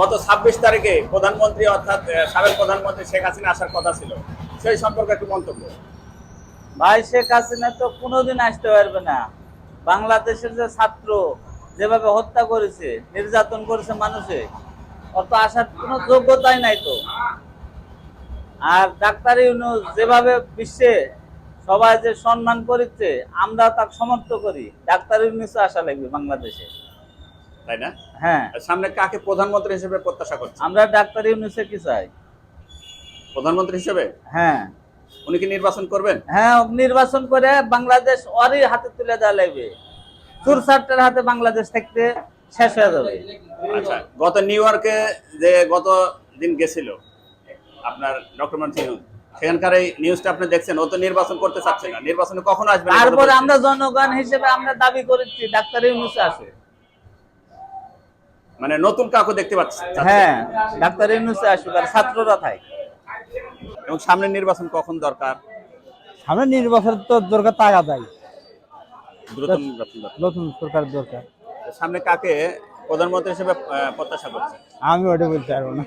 গত ছাব্বিশ তারিখে প্রধানমন্ত্রী অর্থাৎ সাবেক প্রধানমন্ত্রী শেখ হাসিনা আসার কথা ছিল। সেই সম্পর্কে একটু মন্তব্য। ভাই, শেখ হাসিনা তো কোনোদিন আসতে পারবে না। বাংলাদেশের যে ছাত্র যেভাবে হত্যা করেছে, নির্যাতন করেছে মানুষে অত আসার কোনো যোগ্যতাই নাই তো। আর ডাক্তার ইউনুস যেভাবে বিশ্বে সবাই যে সম্মান করেছে, আমরা তাকে সমর্থ করি। ডাক্তার ইউনুস আসা লাগবে বাংলাদেশে। তাই না? হ্যাঁ। সামনে কাকে প্রধানমন্ত্রী হিসেবে প্রত্যাশা আমরা ডাক্তার ইউনুসে কি চাই? প্রধানমন্ত্রী হিসেবে? হ্যাঁ। উনি কি নির্বাচন করবেন? হ্যাঁ নির্বাচন করে বাংলাদেশ ওরই হাতে তুলে দেওয়া লাগবে। চুরসাট্টার হাতে বাংলাদেশ থাকতে শেষ হয়ে যাবে। আচ্ছা গত নিউ ইয়র্কে যে গত দিন গেছিল আপনার ডক্টর মানসিং সেখানকার এই নিউজটা আপনি দেখছেন ও তো নির্বাচন করতে চাচ্ছে না। নির্বাচনে কখন আসবে তারপরে আমরা জনগণ হিসেবে আমরা দাবি করেছি ডাক্তার ইউনুস আসে। মানে নতুন কাকু দেখতে পাচ্ছি। হ্যাঁ ডাক্তার ইউনুসে আসুক আর ছাত্ররা থাকে। এবং সামনে নির্বাচন কখন দরকার? সামনে নির্বাচন তো দরকার তাগা দেয় নতুন সরকার দরকার। সামনে কাকে প্রধানমন্ত্রী হিসেবে প্রত্যাশা করছে আমি ওটা বলতে পারব না।